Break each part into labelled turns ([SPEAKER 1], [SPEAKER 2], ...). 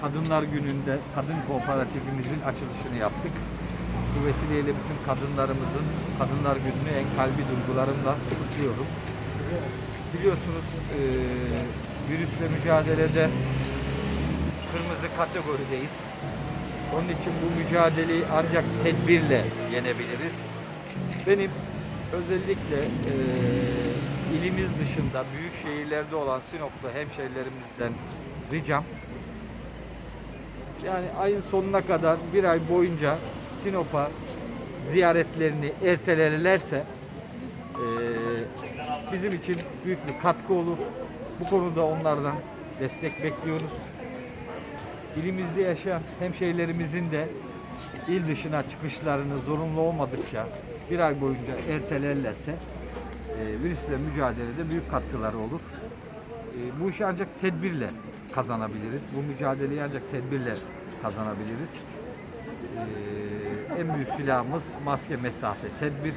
[SPEAKER 1] Kadınlar Günü'nde kadın kooperatifimizin açılışını yaptık. Bu vesileyle bütün kadınlarımızın Kadınlar Günü'nü en kalbi duygularımla kutluyorum. Biliyorsunuz eee, virüsle mücadelede kırmızı kategorideyiz. Onun için bu mücadeleyi ancak tedbirle yenebiliriz. Benim özellikle eee, ilimiz dışında büyük şehirlerde olan Sinoplu hemşehrilerimizden ricam yani ayın sonuna kadar bir ay boyunca Sinop'a ziyaretlerini ertelerlerse eee, bizim için büyük bir katkı olur. Bu konuda onlardan destek bekliyoruz. İlimizde yaşayan hemşehrilerimizin de il dışına çıkışlarını zorunlu olmadıkça bir ay boyunca ertelerlerse e, virüsle mücadelede büyük katkıları olur. E, bu işi ancak tedbirle kazanabiliriz. Bu mücadeleyi ancak tedbirle kazanabiliriz. E, en büyük silahımız maske, mesafe, tedbir.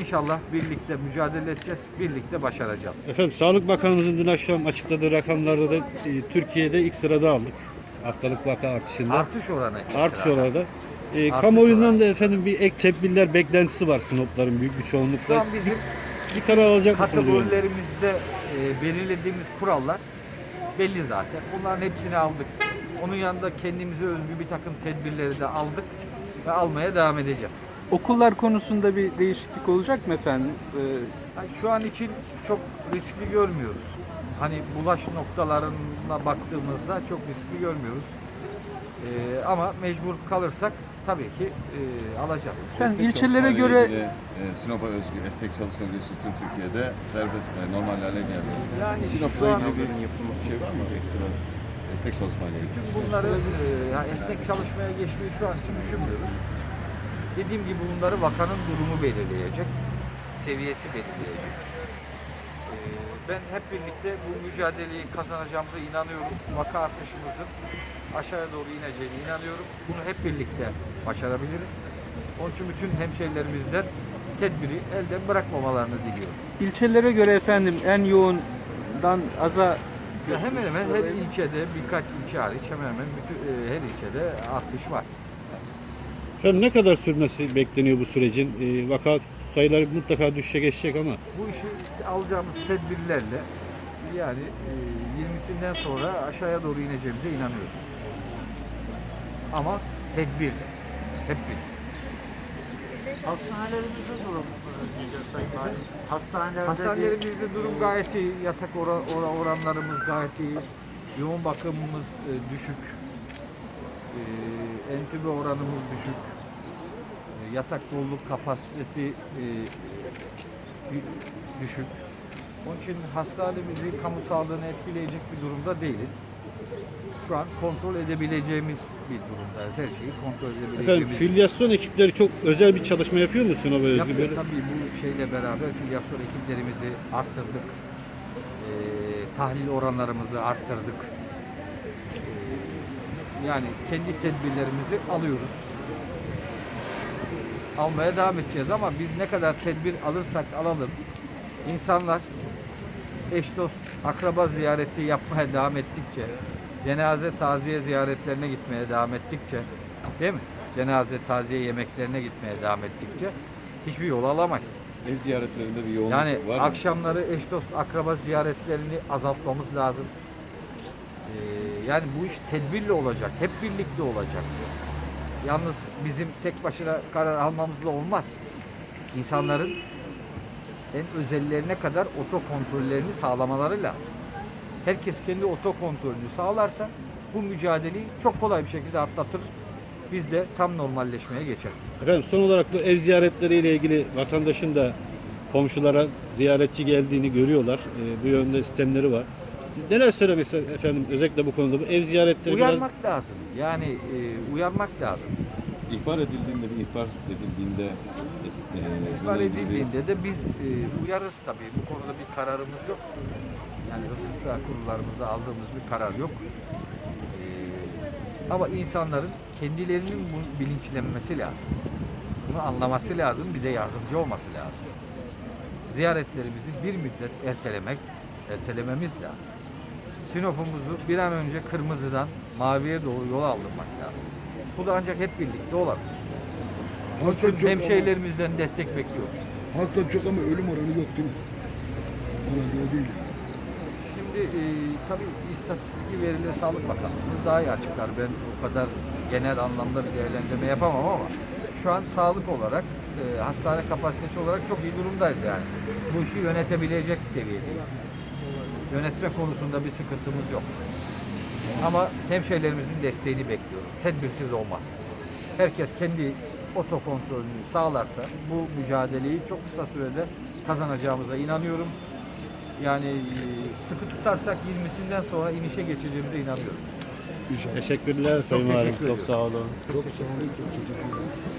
[SPEAKER 1] İnşallah birlikte mücadele edeceğiz, birlikte başaracağız.
[SPEAKER 2] Efendim Sağlık Bakanımızın dün akşam açıkladığı rakamlarda da e, Türkiye'de ilk sırada aldık. Haftalık vaka artışında.
[SPEAKER 1] Artış oranı.
[SPEAKER 2] Artış
[SPEAKER 1] ekstra.
[SPEAKER 2] orada. E,
[SPEAKER 1] Artış
[SPEAKER 2] kamuoyundan da efendim bir ek tedbirler beklentisi var Sinopların büyük bir
[SPEAKER 1] Şu
[SPEAKER 2] çoğunlukla.
[SPEAKER 1] an bizim
[SPEAKER 2] Bir karar alacak mısınız?
[SPEAKER 1] kategorilerimizde e, belirlediğimiz kurallar belli zaten. Bunların hepsini aldık. Onun yanında kendimize özgü bir takım tedbirleri de aldık ve almaya devam edeceğiz.
[SPEAKER 3] Okullar konusunda bir değişiklik olacak mı efendim? Ee,
[SPEAKER 1] şu an için çok riskli görmüyoruz. Hani bulaş noktalarına baktığımızda çok riskli görmüyoruz. E, ama mecbur kalırsak tabii ki e, alacağız.
[SPEAKER 4] Esnek
[SPEAKER 3] ilçelere göre-
[SPEAKER 4] ilgili, e, Sinop'a özgü esnek çalışma tüm Türkiye'de serbest e, normal hale geldi.
[SPEAKER 1] Yani
[SPEAKER 4] Sinop'la ilgili bir şey var mı ekstra esnek çalışmayla ilgili?
[SPEAKER 1] Bütün bunları e, yani esnek çalışmaya geçmeyi şu an düşünmüyoruz. Dediğim gibi bunları vakanın durumu belirleyecek, seviyesi belirleyecek. Ben hep birlikte bu mücadeleyi kazanacağımıza inanıyorum. Vaka artışımızın aşağıya doğru ineceğine inanıyorum. Bunu hep birlikte başarabiliriz. Onun için bütün hemşehrilerimizden tedbiri elden bırakmamalarını diliyorum.
[SPEAKER 3] ilçelere göre efendim en yoğundan aza
[SPEAKER 1] Ya hemen hemen her ilçede birkaç ilçe hariç hemen hemen bütün e, her ilçede artış var.
[SPEAKER 2] Efendim ne kadar sürmesi bekleniyor bu sürecin? E, vaka sayıları mutlaka düşecek geçecek ama
[SPEAKER 1] Bu işi alacağımız tedbirlerle yani e, 20'sinden sonra aşağıya doğru ineceğimize inanıyorum. Ama tedbirle. Hep birlikte.
[SPEAKER 5] Hastanelerimizde durum diyeceğiz Sayın Valim. Hastanelerde bir
[SPEAKER 1] Hastanelerimizde durum gayet iyi. Yatak ora- ora- oranlarımız gayet iyi. Yoğun bakımımız e, düşük. E, entübe oranımız düşük. E, yatak doluluk kapasitesi e, dü- düşük. Onun için hastanemizi, kamu sağlığını etkileyecek bir durumda değiliz. Şu an kontrol edebileceğimiz bir durumdayız. Her şeyi kontrol
[SPEAKER 2] efendim
[SPEAKER 1] edebileceğimiz.
[SPEAKER 2] filyasyon ekipleri çok özel bir çalışma yapıyor mu Sinop'a özgü
[SPEAKER 1] Yapıyor tabii bu şeyle beraber filyasyon ekiplerimizi arttırdık. Ee, tahlil oranlarımızı arttırdık. Ee, yani kendi tedbirlerimizi alıyoruz. Almaya devam edeceğiz ama biz ne kadar tedbir alırsak alalım insanlar eş dost akraba ziyareti yapmaya devam ettikçe cenaze taziye ziyaretlerine gitmeye devam ettikçe değil mi? Cenaze taziye yemeklerine gitmeye devam ettikçe hiçbir yol alamayız.
[SPEAKER 4] Ev ziyaretlerinde bir yoğunluk
[SPEAKER 1] Yani
[SPEAKER 4] var mı?
[SPEAKER 1] akşamları eş dost akraba ziyaretlerini azaltmamız lazım. Ee, yani bu iş tedbirli olacak, hep birlikte olacak. Yalnız bizim tek başına karar almamızla olmaz. İnsanların en özellerine kadar otokontrollerini sağlamaları lazım. Herkes kendi otokontrolünü sağlarsa bu mücadeleyi çok kolay bir şekilde atlatır. Biz de tam normalleşmeye geçeriz.
[SPEAKER 2] Efendim son olarak bu ev ziyaretleriyle ilgili vatandaşın da komşulara ziyaretçi geldiğini görüyorlar. E, bu yönde sistemleri var. Neler söylemek ister efendim özellikle bu konuda bu ev ziyaretleri biraz
[SPEAKER 1] Uyarmak lazım. Yani e, uyarmak lazım.
[SPEAKER 4] İhbar edildiğinde bir ihbar edildiğinde e, e,
[SPEAKER 1] İhbar
[SPEAKER 4] bununla ilgili-
[SPEAKER 1] edildiğinde de biz e, uyarız tabii. Bu konuda bir kararımız yok. Yani sıha kurullarımızda aldığımız bir karar yok. E, ama insanların kendilerinin bu bilinçlenmesi lazım. Bunu anlaması lazım, bize yardımcı olması lazım. Ziyaretlerimizi bir müddet ertelemek, ertelememiz lazım. Sinop'umuzu bir an önce kırmızıdan maviye doğru yol aldırmak lazım. Bu da ancak hep birlikte olabilir.
[SPEAKER 6] Hasta çok ama,
[SPEAKER 1] Hemşehrilerimizden destek bekliyoruz.
[SPEAKER 6] hasta çok ama ölüm oranı yok değil mi? Ona göre değil.
[SPEAKER 1] Şimdi e, tabii istatistik verileri Sağlık Bakanlığımız daha iyi açıklar. Ben o kadar genel anlamda bir değerlendirme yapamam ama şu an sağlık olarak, e, hastane kapasitesi olarak çok iyi durumdayız yani. Bu işi yönetebilecek seviyedeyiz. Yönetme konusunda bir sıkıntımız yok. Ama hemşehrilerimizin desteğini bekliyoruz. Tedbirsiz olmaz. Herkes kendi otokontrolünü sağlarsa bu mücadeleyi çok kısa sürede kazanacağımıza inanıyorum. Yani e, sıkı tutarsak 20'sinden sonra inişe geçeceğimize inanıyorum.
[SPEAKER 2] Teşekkürler Sayın Valim.
[SPEAKER 1] teşekkür
[SPEAKER 2] Çok sağ olun.
[SPEAKER 6] Çok sağ olun. Çok.